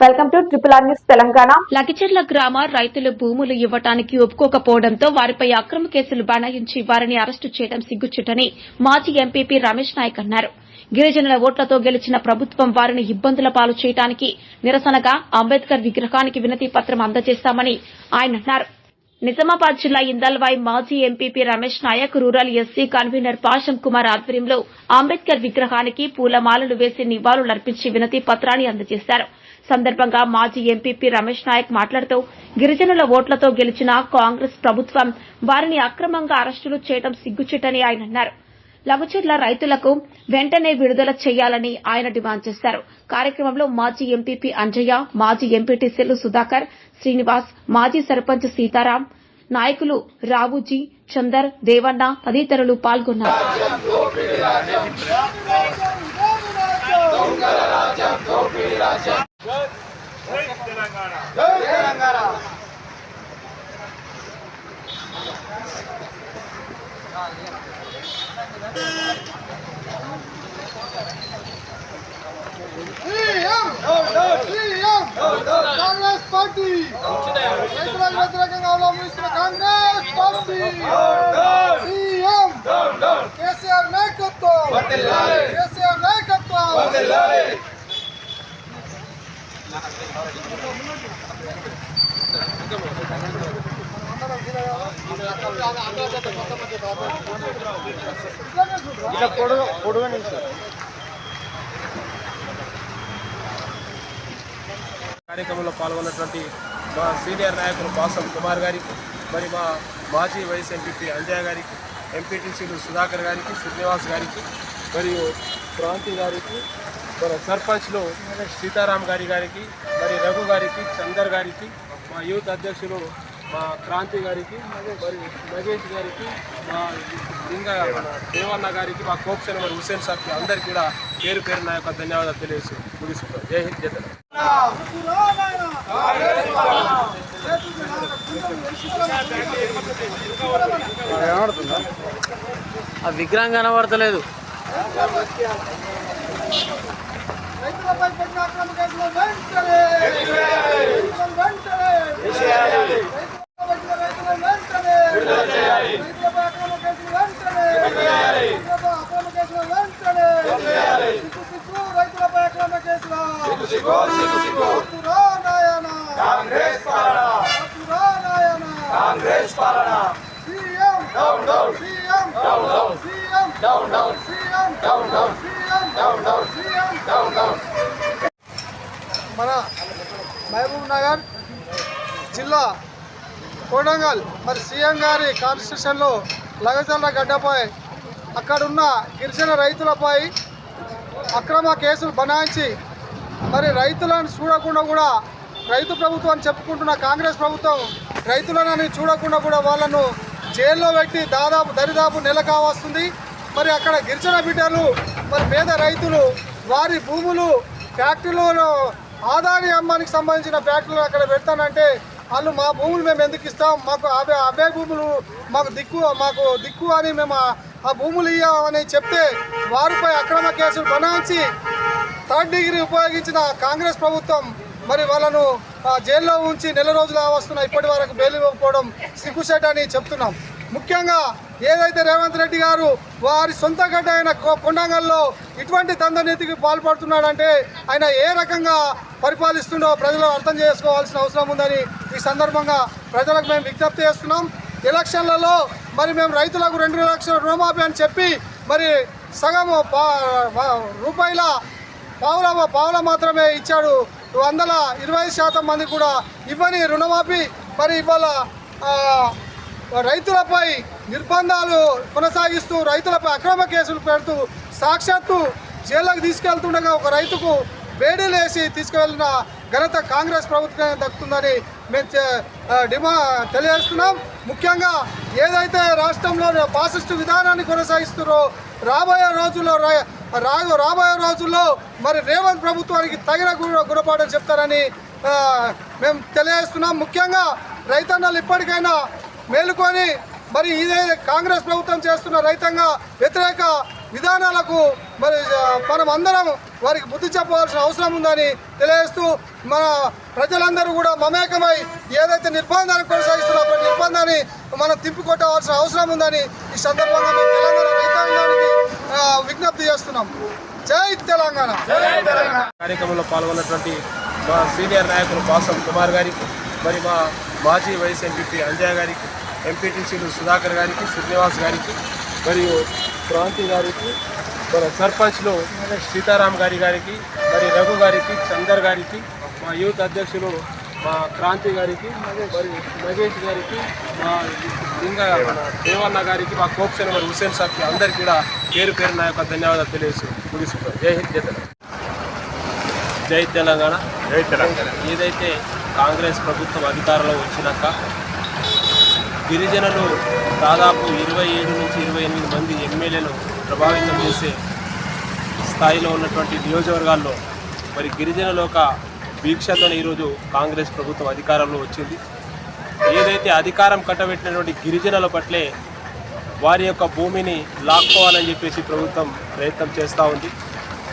Welcome to triple R news Telangana. Lagicherla గ్రామ రైతులు భూములు ఇవ్వటానికి ఒప్పుకోకపోవడంతో వారిపై అక్రమ కేసులు బనాయించి వారిని అరెస్టు చేయడం సిగ్గుచ్చుటని మాజీ ఎంపీపీ రమేష్ నాయక్ అన్నారు. గిరిజనుల ఓట్లతో గెలిచిన ప్రభుత్వం వారిని ఇబ్బందుల పాలు చేయడానికి నిరసనగా అంబేద్కర్ విగ్రహానికి వినతి పత్రం అందజేస్తామని ఆయన అన్నారు. నిజామాబాద్ జిల్లా ఇందల్వాయి మాజీ MPP Ramesh Naik rural SC convener Pasham Kumar ఆధ్వర్యంలో అంబేద్కర్ విగ్రహానికి పూలమాలలు వేసి నివాళులర్పించి వినతి పత్రాన్ని అందజేశారు. సందర్భంగా మాజీ ఎంపీపీ రమేష్ నాయక్ మాట్లాడుతూ గిరిజనుల ఓట్లతో గెలిచిన కాంగ్రెస్ ప్రభుత్వం వారిని అక్రమంగా అరెస్టులు చేయడం సిగ్గుచేటని ఆయన అన్నారు. లగచర్ల రైతులకు వెంటనే విడుదల చేయాలని ఆయన డిమాండ్ చేశారు. కార్యక్రమంలో మాజీ ఎంపీపీ అంజయ్య మాజీ ఎంపీటీసీలు సుధాకర్ శ్రీనివాస్ మాజీ సర్పంచ్ సీతారాం నాయకులు రావుజీ చందర్ దేవన్న తదితరులు పాల్గొన్నారు సీఎం కాంగ్రెస్ పార్టీ. రైతులకు వ్యతిరేకంగా అవలంబిస్తున్న కాంగ్రెస్ పార్టీ సీఎం కేసీఆర్ నాయకత్వం కేసీఆర్ నాయకత్వం కార్యక్రమంలో పాల్గొన్నటువంటి మా సీనియర్ నాయకులు పాసం కుమార్ గారికి మరి మా మాజీ వైస్ ఎంపీపీ అంజయ్య గారికి ఎంపీటీసీలు సుధాకర్ గారికి శ్రీనివాస్ గారికి మరియు క్రాంతి గారికి మన సర్పంచ్లు సీతారాం గారి గారికి మరి రఘు గారికి చందర్ గారికి మా యూత్ అధ్యక్షులు మా క్రాంతి గారికి మరి నగేష్ గారికి మా లింగ దేవన్న గారికి మా కోప్సన్ మరి హుసేన్ సార్కి అందరికీ కూడా పేరు పేరు నా యొక్క ధన్యవాదాలు తెలియజేసి ముగిస్తున్నాం. జై హింద్ జై తెలంగాణ. ఆ విగ్రహం కనబడతలేదు. రైతులపై పెట్టిన అక్రమ కేసులు వెంటనే రైతులను వెంటనే రైతులపై పెట్టిన రైతులను వెంటనే రైతులపై అక్రమ కేసులు వెంటనే రైతులపై అక్రమ కేసులు వెంటనే సిగ్గు సిగ్గు రైతులపై అక్రమ కేసులు వద్దురా నాయన వద్దురా నాయన మన మహబూబ్ నగర్ జిల్లా కోడంగల్ మరి సీఎం గారి కాన్స్టిట్యూషన్లో లగచల్ల గడ్డపై అక్కడున్న గిరిజన రైతులపై అక్రమ కేసులు బనాయించి మరి రైతులను చూడకుండా కూడా రైతు ప్రభుత్వం అని చెప్పుకుంటున్న కాంగ్రెస్ ప్రభుత్వం రైతులను చూడకుండా కూడా వాళ్ళను జైల్లో పెట్టి దాదాపు దరిదాపు నెల కావస్తుంది మరి అక్కడ గిరిజన బిడ్డలు మరి పేద రైతులు వారి భూములు ఫ్యాక్టరీలలో ఆదాని అమ్మానికి సంబంధించిన ఫ్యాక్టరీలు అక్కడ పెడతానంటే వాళ్ళు మా భూములు మేము ఎందుకు ఇస్తాం? మాకు అవే అవే భూములు మాకు దిక్కు మాకు దిక్కు అని మేము ఆ- ఆ భూములు ఇవ్వమని చెప్తే వారిపై అక్రమ కేసులు బనాయించి థర్డ్ డిగ్రీ ఉపయోగించిన కాంగ్రెస్ ప్రభుత్వం మరి వాళ్ళను జైల్లో ఉంచి నెల రోజులు వస్తున్న ఇప్పటి వరకు బెయిల్ ఇవ్వకపోవడం సిగ్గుసేట అని చెప్తున్నాం. ముఖ్యంగా ఏదైతే రేవంత్ రెడ్డి గారు వారి సొంత గడ్డ అయిన కొండంగల్లో ఇటువంటి దందనీతికి పాల్పడుతున్నాడంటే ఆయన ఏ రకంగా పరిపాలిస్తుండో ప్రజలు అర్థం చేసుకోవాల్సిన అవసరం ఉందని ఈ సందర్భంగా ప్రజలకు మేము విజ్ఞప్తి చేస్తున్నాం. ఎలక్షన్లలో మరి మేము రైతులకు రెండు లక్షల రుణమాఫీ అని చెప్పి మరి సగం పా- రూపాయల పావుల పావుల మాత్రమే ఇచ్చాడు వందల ఇరవై శాతం మంది కూడా ఇవ్వని రుణమాఫీ మరి ఇవాళ రైతులపై నిర్బంధాలు కొనసాగిస్తూ రైతులపై అక్రమ కేసులు పెడుతూ సాక్షాత్తు జైళ్ళకు తీసుకెళ్తుండగా ఒక రైతుకు వేడిలేసి తీసుకువెళ్ళిన ఘనత కాంగ్రెస్ ప్రభుత్వం దక్కుతుందని మేము డిమా తెలియజేస్తున్నాం. ముఖ్యంగా ఏదైతే రాష్ట్రంలో ఫాసిస్టు విధానాన్ని కొనసాగిస్తున్నారో రాబోయే రోజుల్లో రా- రాబోయే రోజుల్లో మరి రేవంత్ ప్రభుత్వానికి తగిన గుణపాఠం చెప్తారని మేము తెలియజేస్తున్నాం. ముఖ్యంగా రైతన్నలు ఇప్పటికైనా మేలుకొని మరి ఇదే కాంగ్రెస్ ప్రభుత్వం చేస్తున్న రైతాంగ వ్యతిరేక విధానాలకు మరి మనం అందరం వారికి బుద్ధి చెప్పవలసిన అవసరం ఉందని తెలియజేస్తూ మన ప్రజలందరూ కూడా మమేకమై ఏదైతే నిర్బంధాన్ని కొనసాగిస్తున్నారో నిర్బంధాన్ని మనం తిప్పికొట్టవలసిన అవసరం ఉందని ఈ సందర్భంగా మేము తెలంగాణ రైతాంగానికి విజ్ఞప్తి చేస్తున్నాం. జై తెలంగాణ. కార్యక్రమంలో పాల్గొన్నటువంటి మా సీనియర్ నాయకులు బాసం కుమార్ గారికి మరి మా మాజీ వైస్ ఎంపీపీ అంజయ్ గారికి ఎంపీటీసీలు సుధాకర్ గారికి శ్రీనివాస్ గారికి మరియు క్రాంతి గారికి మన సర్పంచ్లు సీతారాం గారి గారికి మరి రఘు గారికి చందర్ గారికి మా యూత్ అధ్యక్షులు మా క్రాంతి గారికి మరి మహేష్ గారికి మా లింగ దేవన్న గారికి మా కోప్షన్ మరి హుసేన్ సాబ్కి అందరికీ కూడా పేరు పేరు నా యొక్క ధన్యవాదాలు తెలియజేస్తూ ముగిస్తున్నాను జై హింద్ జై తెలంగాణ. జై తెలంగాణ. జై తెలంగాణ. ఏదైతే కాంగ్రెస్ ప్రభుత్వం అధికారంలో వచ్చినాక గిరిజనులు దాదాపు ఇరవై ఏడు నుంచి ఇరవై ఎనిమిది మంది ఎమ్మెల్యేలు ప్రభావితం చేసే స్థాయిలో ఉన్నటువంటి నియోజకవర్గాల్లో మరి గిరిజనుల ఒక దీక్షతో ఈరోజు కాంగ్రెస్ ప్రభుత్వం అధికారంలో వచ్చింది. ఏదైతే అధికారం కట్టబెట్టినటువంటి గిరిజనుల పట్లే వారి యొక్క భూమిని లాక్కోవాలని చెప్పేసి ప్రభుత్వం ప్రయత్నం చేస్తూ ఉంది.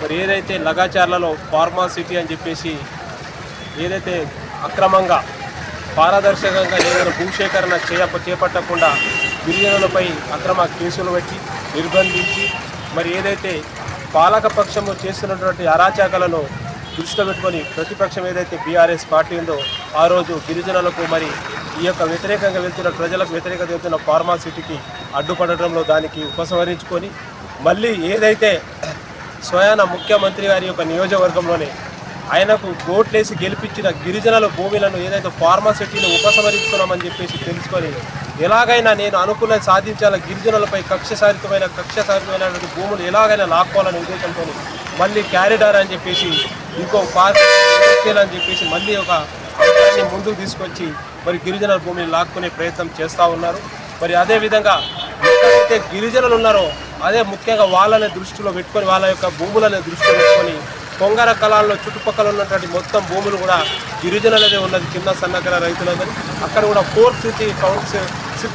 మరి ఏదైతే లగాచార్లలో ఫార్మా సిటీ అని చెప్పేసి ఏదైతే అక్రమంగా పారదర్శకంగా ఏదైనా భూసేకరణ చేయ చేపట్టకుండా గిరిజనులపై అక్రమ కేసులు పెట్టి నిర్బంధించి మరి ఏదైతే పాలక పక్షము చేస్తున్నటువంటి అరాచకాలను దృష్టిలో పెట్టుకొని ప్రతిపక్షం ఏదైతే బీఆర్ఎస్ పార్టీ ఉందో ఆ రోజు గిరిజనులకు మరి ఈ యొక్క వ్యతిరేకంగా వెళ్తున్న ప్రజలకు వ్యతిరేకంగా వెళ్తున్న ఫార్మాసిటీకి అడ్డుపడటంలో దానికి ఉపసంహరించుకొని మళ్ళీ ఏదైతే స్వయాన ముఖ్యమంత్రి గారి యొక్క నియోజకవర్గంలోనే ఆయనకు ఓట్లేసి గెలిపించిన గిరిజనుల భూములను ఏదైతే ఫార్మాసిటీని ఉపసంహరించుకున్నామని చెప్పేసి తెలుసుకొని ఎలాగైనా నేను అనుకున్న సాధించాల గిరిజనులపై కక్ష సారితమైన కక్ష సారితమైనటువంటి భూములు ఎలాగైనా లాక్కోవాలనే ఉద్దేశంతో మళ్ళీ క్యారిడార్ అని చెప్పేసి ఇంకో పార్టీ అని చెప్పేసి మళ్ళీ ఒక అంశాన్ని ముందుకు తీసుకొచ్చి మరి గిరిజనుల భూమిని లాక్కునే ప్రయత్నం చేస్తూ ఉన్నారు. మరి అదేవిధంగా ఎక్కడైతే గిరిజనులు ఉన్నారో అదే ముఖ్యంగా వాళ్ళనే దృష్టిలో పెట్టుకొని వాళ్ళ యొక్క భూములనే దృష్టిలో పెట్టుకొని కొంగర కళాల్లో చుట్టుపక్కల ఉన్నటువంటి మొత్తం భూములు కూడా గిరిజనులనే ఉన్నది చిన్న సన్నకర రైతులదని అక్కడ కూడా ఫోర్ సిటీ కౌన్సిల్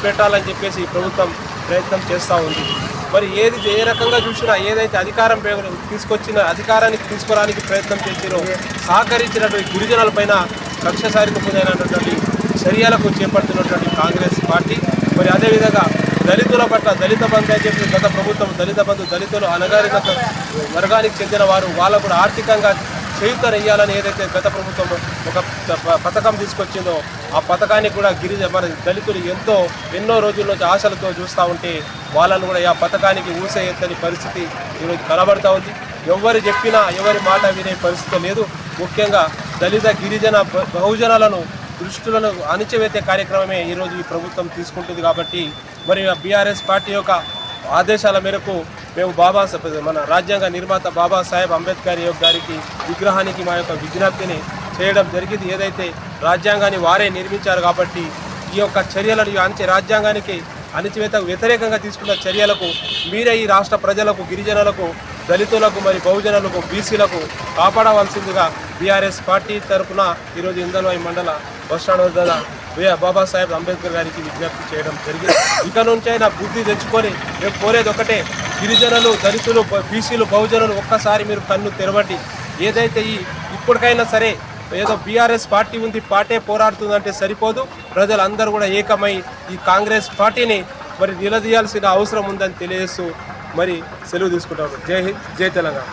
పెట్టాలని చెప్పేసి ప్రభుత్వం ప్రయత్నం చేస్తూ ఉంది. మరి ఏది ఏ రకంగా చూసినా ఏదైతే అధికారం పే- తీసుకొచ్చిన అధికారానికి తీసుకోవడానికి ప్రయత్నం చేసిరో సహకరించినటువంటి గురిజనుల పైన కక్ష సారిపోయినటువంటి చర్యలకు చేపడుతున్నటువంటి కాంగ్రెస్ పార్టీ. మరి అదేవిధంగా దళితుల పట్ల దళిత బంధు అని చెప్పి గత ప్రభుత్వం దళిత బంధు దళితులు అనగారిన వర్గానికి చెందిన వారు వాళ్ళకు ఆర్థికంగా ఆర్థికంగా చేయుతనియ్యాలని ఏదైతే గత ప్రభుత్వం ఒక పథకం తీసుకొచ్చిందో ఆ పథకానికి కూడా గిరిజ మన దళితులు ఎంతో ఎన్నో రోజుల నుంచి ఆశలతో చూస్తూ ఉంటే వాళ్ళను కూడా ఆ పథకానికి ఊసేయొద్దని పరిస్థితి ఈరోజు కనబడతా ఉంది. ఎవరు చెప్పినా ఎవరి మాట వినే పరిస్థితి లేదు. ముఖ్యంగా దళిత గిరిజన బ- బహుజనాలను దృష్టిలను అణిచివేసే కార్యక్రమమే ఈరోజు ఈ ప్రభుత్వం తీసుకుంటుంది కాబట్టి మరి బీఆర్ఎస్ పార్టీ యొక్క ఆదేశాల మేరకు మేము బాబా మన రాజ్యాంగ నిర్మాత బాబాసాహెబ్ అంబేద్కర్ యొక్క గారికి విగ్రహానికి మా యొక్క విజ్ఞప్తిని చేయడం జరిగింది. ఏదైతే రాజ్యాంగాన్ని వారే నిర్మించారు కాబట్టి ఈ యొక్క చర్యలను ఈ రాజ్యాంగానికి అణచివేతకు వ్యతిరేకంగా తీసుకున్న చర్యలకు మీరే ఈ రాష్ట్ర ప్రజలకు గిరిజనులకు దళితులకు మరి బహుజనులకు బీసీలకు కాపాడవలసిందిగా బీఆర్ఎస్ పార్టీ తరఫున ఈరోజు ఇందల్వాయి మండల బస్టాండ్ వద్ద బాబాసాహెబ్ అంబేద్కర్ గారికి విజ్ఞప్తి చేయడం జరిగింది. ఇక నుంచైనా బుద్ధి తెచ్చుకొని మేము కోరేది ఒకటే గిరిజనులు దళితులు బీసీలు బహుజనులు ఒక్కసారి మీరు కన్ను తెరవండి. ఏదైతే ఈ ఇప్పటికైనా సరే ఏదో బీఆర్ఎస్ పార్టీ ఉంది పార్టీ పోరాడుతుందంటే సరిపోదు. ప్రజలందరూ కూడా ఏకమై ఈ కాంగ్రెస్ పార్టీని మరి నిలదీయాల్సిన అవసరం ఉందని తెలియజేస్తూ మరి సెలవు తీసుకుంటాము. జై హింద్ జై తెలంగాణ.